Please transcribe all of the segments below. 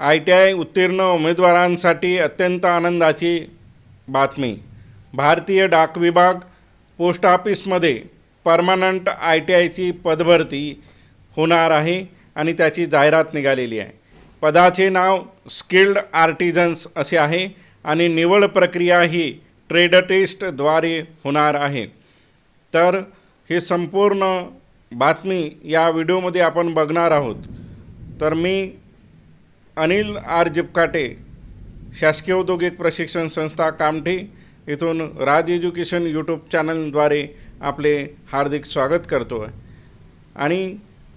I T I उत्तीर्ण उमेदवारांसाठी अत्यंत आनंदाची बातमी. भारतीय डाक विभाग पोस्ट ऑफिसमध्ये परमनंट आय टी आयची पदभरती होणार आहे आणि त्याची जाहिरात निघालेली आहे. पदाचे नाव स्किल्ड आर्टिजन्स असे आहे आणि निवड प्रक्रिया ही ट्रेड टेस्टद्वारे होणार आहे. तर ही संपूर्ण बातमी या व्हिडिओमध्ये आपण बघणार आहोत. तर मी अनिल आर जिपकाटे शासकीय औद्योगिक प्रशिक्षण संस्था कामठी इथून राज एज्युकेशन यूट्यूब चॅनलद्वारे आपले हार्दिक स्वागत करतो आहे आणि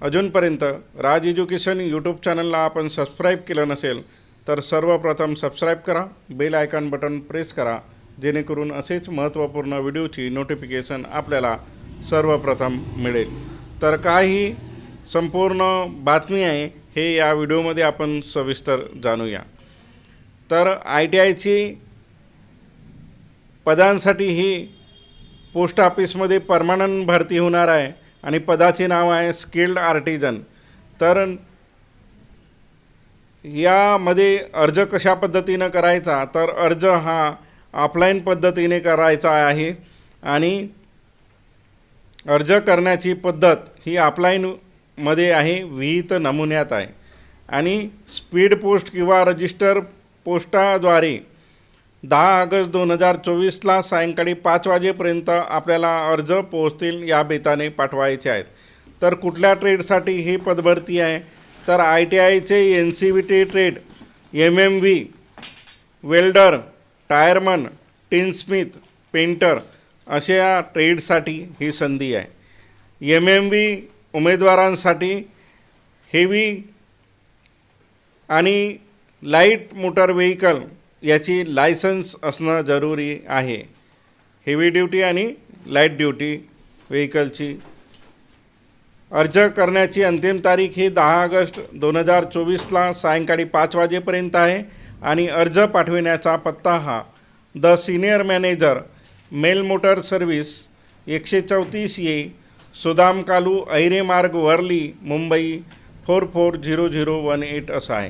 अजूनपर्यंत राज एज्युकेशन यूट्यूब चॅनलला आपण सबस्क्राईब केलं नसेल तर सर्वप्रथम सबस्क्राईब करा बेल आयकॉन बटन प्रेस करा जेणेकरून असेच महत्त्वपूर्ण व्हिडिओची नोटिफिकेशन आपल्याला सर्वप्रथम मिळेल. तर काही संपूर्ण बातमी आहे हे या व्हिडिओमध्ये आपण सविस्तर जाणूया. तर आय टी आयची पदांसाठी ही पोस्ट ऑफिसमध्ये परमानंट भरती होणार आहे आणि पदाचे नाव आहे स्किल्ड आर्टिजन. तर यामध्ये अर्ज कशा पद्धतीनं करायचा? तर अर्ज हा ऑफलाईन पद्धतीने करायचा आहे आणि अर्ज करण्याची पद्धत ही मध्ये आहे विहित नमुन्यात आहे. आणि स्पीड पोस्ट किंवा रजिस्टर पोस्टाद्वारे दहा ऑगस्ट दोन हजार चोवीसला सायंकाळी पाच वाजेपर्यंत आपल्याला अर्ज पोहोचतील या बेताने पाठवायचे आहेत. तर कुठल्या ट्रेडसाठी ही पदभरती आहे? तर आय टी आयचे N C V T trade M M V welder tyreman tinsmith painter अशा ट्रेडसाठी ही संधी आहे. एम एम व्ही उमेदवारांसाठी हेवी आणि लाइट मोटर व्हेकल याची लायसन्स असणं जरुरी आहे. हेवी ड्युटी आणि लाइट ड्युटी व्हेकलची अर्ज करण्याची अंतिम तारीख ही दहा ऑगस्ट दोन हजार चोवीसला सायंकाळी पाच वाजेपर्यंत आहे आणि अर्ज पाठविण्याचा पत्ता हा the senior manager mail motor service एकशे चौतीस ए सुदाम कालू ऐरे मार्ग Worli Mumbai four four zero zero one eight असा आहे.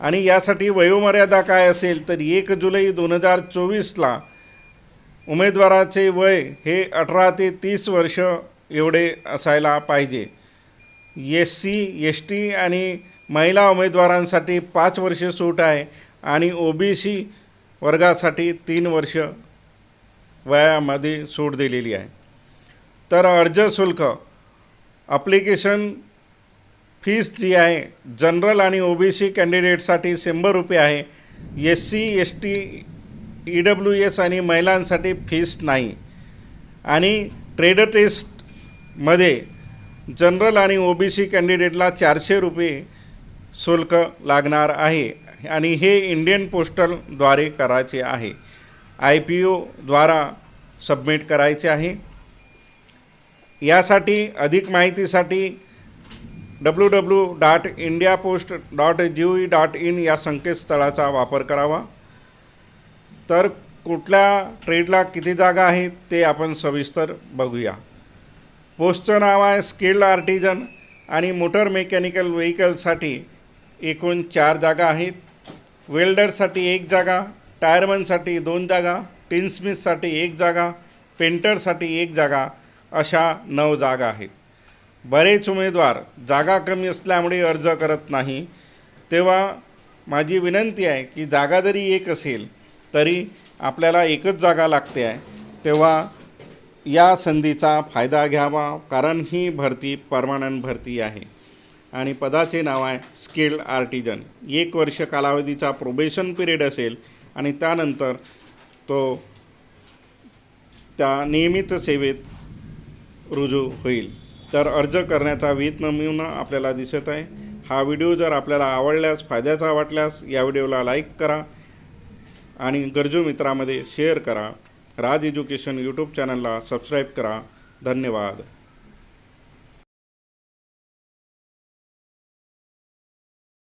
आणि यासाठी वयोमर्यादा काय असेल तर एक जुलै दोन हजार चोवीसला उमेदवाराचे वय हे अठरा ते तीस वर्ष एवढे असायला पाहिजे. एस सी एस टी आणि महिला उमेदवारांसाठी पाच वर्ष सूट आहे आणि ओ बी सी वर्गासाठी तीन वर्ष वयामध्ये सूट दिलेली आहे. तर अर्ज शुल्क अप्लिकेशन फीस जी आहे जनरल आणि ओ बी सी कॅन्डिडेटसाठी शंभर रुपये आहे. S C S T E W S आणि महिलांसाठी फीस नाही. आणि ट्रेड टेस्टमध्ये जनरल आणि ओ बी सी कॅन्डिडेटला चारशे रुपये शुल्क लागणार आहे. आणि हे इंडियन पोस्टलद्वारे करायचे आहे. आय पी ओद्वारा सबमिट करायचे आहे. यासाठी अधिक माहितीसाठी W W dot India post dot G E dot in या संकेतस्थळाचा वापर करावा. तर कुठल्या ट्रेडला किती जागा आहेत ते आपण सविस्तर बघूया. पोस्टचं नाव आहे स्किल्ड आर्टिजन आणि मोटर मेकॅनिकल व्हेकलसाठी एकूण चार जागा आहेत. वेल्डरसाठी एक जागा टायरमनसाठी दोन जागा टिनस्मिथसाठी एक जागा पेंटरसाठी एक जागा अशा नऊ जागा आहेत. बरेच उमेदवार जागा कमी असल्यामुळे अर्ज करत नाही. तेव्हा माझी विनंती आहे की जागा जरी एक असेल तरी आपल्याला एकच जागा लागते आहे. तेव्हा या संधीचा फायदा घ्यावा कारण ही भरती परमानंट भरती आहे. आणि पदाचे नाव आहे स्किल्ड आर्टिजन. एक वर्ष कालावधीचा प्रोबेशन पिरियड असेल आणि त्यानंतर तो त्या नियमित सेवेत रुजू होईल. तर अर्ज करण्याचा विहित नमुना आपल्याला दिसत आहे. हा व्हिडिओ जर आपल्याला आवडल्यास फायद्याचा वाटल्यास या व्हिडिओला लाईक करा आणि गरजू मित्रामध्ये शेअर करा. राज एज्युकेशन यूट्यूब चॅनलला सबस्क्राईब करा. धन्यवाद.